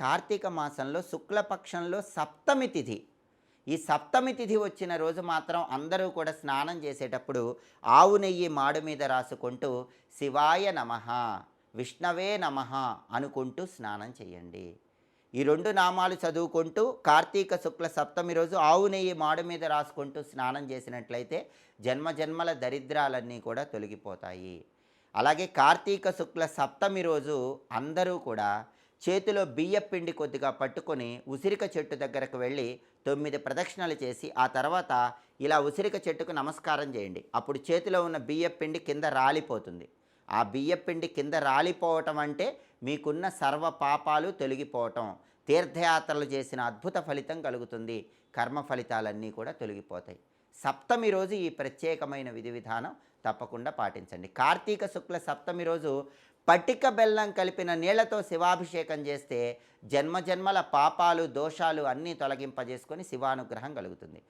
కార్తీక మాసంలో శుక్లపక్షంలో సప్తమి తిథి. ఈ సప్తమి తిథి వచ్చిన రోజు మాత్రం అందరూ కూడా స్నానం చేసేటప్పుడు ఆవు నెయ్యి మాడు మీద రాసుకుంటూ శివాయ నమ విష్ణవే నమ అనుకుంటూ స్నానం చేయండి. ఈ రెండు నామాలు చదువుకుంటూ కార్తీక శుక్ల సప్తమి రోజు ఆవు నెయ్యి మాడు మీద రాసుకుంటూ స్నానం చేసినట్లయితే జన్మ జన్మల దరిద్రాలన్నీ కూడా తొలగిపోతాయి. అలాగే కార్తీక శుక్ల సప్తమి రోజు అందరూ కూడా చేతిలో బియ్య పిండి కొద్దిగా పట్టుకొని ఉసిరిక చెట్టు దగ్గరకు వెళ్ళి తొమ్మిది ప్రదక్షిణలు చేసి ఆ తర్వాత ఇలా ఉసిరిక చెట్టుకు నమస్కారం చేయండి. అప్పుడు చేతిలో ఉన్న బియ్య పిండి కింద రాలిపోతుంది. ఆ బియ్య పిండి కింద రాలిపోవటం అంటే మీకున్న సర్వ పాపాలు తొలగిపోవటం. తీర్థయాత్రలు చేసిన అద్భుత ఫలితం కలుగుతుంది. కర్మ ఫలితాలన్నీ కూడా తొలగిపోతాయి. సప్తమి రోజు ఈ ప్రత్యేకమైన విధి విధానం తప్పకుండా పాటించండి. కార్తీక శుక్ల సప్తమి రోజు పటిక బెల్లం కలిపిన నీళ్ళతో శివాభిషేకం చేస్తే జన్మజన్మల పాపాలు దోషాలు అన్నీ తొలగింపజేసుకొని శివానుగ్రహం కలుగుతుంది.